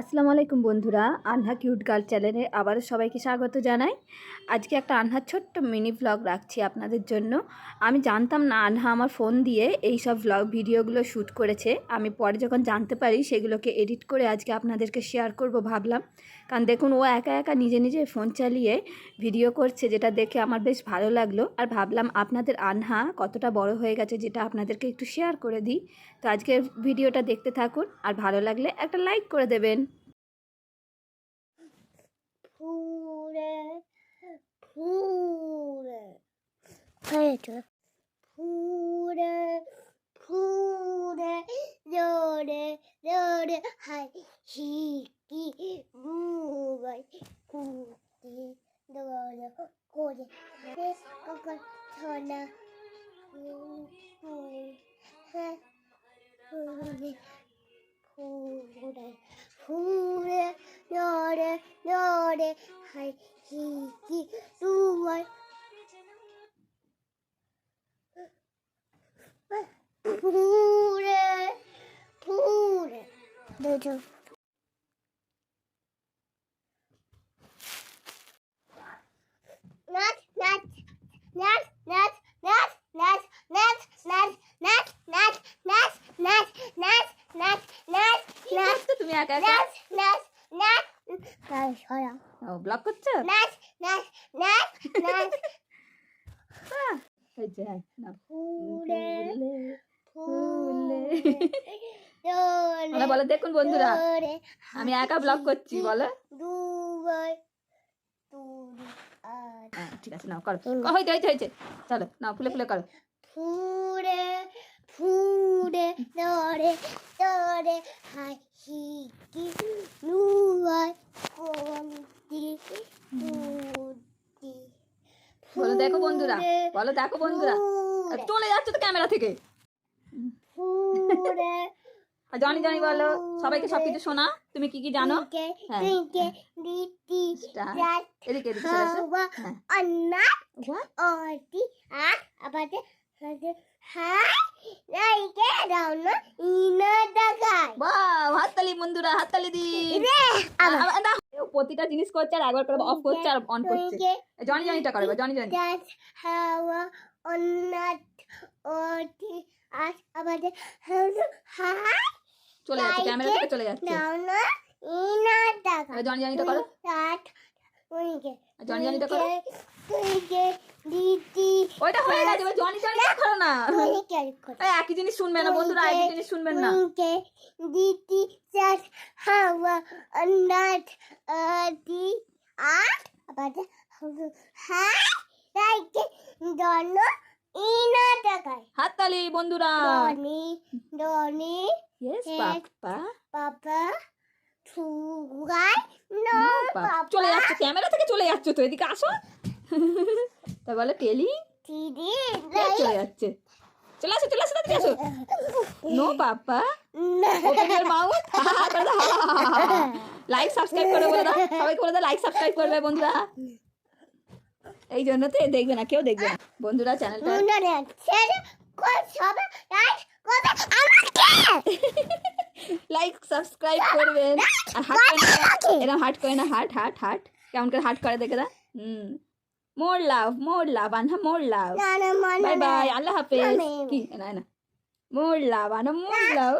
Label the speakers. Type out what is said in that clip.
Speaker 1: আসসালামু আলাইকুম বন্ধুরা, আনহা কিউট গার্ল চ্যানেলে আবারও সবাইকে স্বাগত জানাই। আজকে একটা আনহার ছোট্ট মিনি ভ্লগ রাখছি আপনাদের জন্য। আমি জানতাম না আনহা আমার ফোন দিয়ে এই সব ভ্লগ ভিডিওগুলো শ্যুট করেছে। আমি পরে যখন জানতে পারি সেগুলোকে এডিট করে আজকে আপনাদেরকে শেয়ার করব ভাবলাম। কারণ দেখুন, ও একা একা নিজে নিজে ফোন চালিয়ে ভিডিও করছে, যেটা দেখে আমার বেশ ভালো লাগল। আর ভাবলাম আপনাদের আনহা কতটা বড় হয়ে গেছে যেটা আপনাদেরকে একটু শেয়ার করে দিই। তো আজকের ভিডিওটা দেখতে থাকুন, আর ভালো লাগলে একটা লাইক করে দেবেন।
Speaker 2: 不来快点出来不来不来热的热的还是给不来不及来不及嘿哥哥唱歌给不的嘿哥哥唱不来 দুটো নাচ নাচ নাচ নাচ নাচ নাচ নাচ নাচ নাচ নাচ নাচ নাচ নাচ নাচ নাচ নাচ
Speaker 1: তুমি একা একা
Speaker 2: নাচ নাচ নাচ নাচ সরা
Speaker 1: ও ব্লগ করছো
Speaker 2: নাচ নাচ নাচ নাচ
Speaker 1: হয়েছে হ্যাঁ নাও।
Speaker 2: ফুলে
Speaker 1: ফুলে
Speaker 2: দোলে
Speaker 1: মানে বলো দেখুন বন্ধুরা আমি একা ব্লগ করছি বলো। হ্যাঁ ঠিক আছে নাও করো। ক- হয়েছে হয়েছে হয়েছে। চলো নাও ফুলে ফুলে করো।
Speaker 2: ফুলে ফুলে দরে দরে হাই হিকি নুয়াই কুতি
Speaker 1: বলো দেখো বন্ধুরা বলো দেখো বন্ধুরা। চলে যাচ্ছে তো ক্যামেরা থেকে।
Speaker 2: ফুলে
Speaker 1: জনি জনি বলো সবাইকে সবকিছু শোনা তুমি কি কি জানো? হ্যাঁ। এদিকে হ্যাঁ। হাততালি বন্ধুরা হাততালি দি। প্রতিটা জিনিস করছে আর একবার করে অফ করছে আর অন করছে। জনি জনিটা করবে জনি জনি।
Speaker 2: হাওয়া অন্নাথ ওটি আজ আমাদের হাই
Speaker 1: চলে যাচ্ছে ক্যামেরা থেকে চলে যাচ্ছে। জনি জানিটা করো। করো। একই জিনিস শুনবে না বন্ধুরা জিনিস শুনবেন না।
Speaker 2: নাট আট হ্যাঁ ইনা টাকায়
Speaker 1: হাততালি বন্ধুরা।
Speaker 2: Donny
Speaker 1: papa
Speaker 2: Papa, Tugai, No,
Speaker 1: papa চলে
Speaker 2: Papa,
Speaker 1: যাচ্ছে ক্যামেরা থেকে চলে যাচ্ছে তো এদিকে আসো তা বলে টেলি চলে যাচ্ছে চলে আসো চলে আসো তাড়াতাড়ি আসো no papa
Speaker 2: No,
Speaker 1: open your mouth like subscribe করে বলে দাও সবাইকে বলে দাও লাইক সাবস্ক্রাইব করবে বন্ধুরা এই জন্য তো দেখবে না কেউ দেখবে না বন্ধুরা চ্যানেলটা লাইক সাবস্ক্রাইব করবেন আর হাট এরকম হাট করে না হাট হাট হাট কেমন করে হাট করে দেখে দা হুম। মোর লাভ মোর লাভ আনহা মোর লাভ বাই বাই আল্লাহ হাফেজ। কি? না না। মোর লাভ আনহা মোর লাভ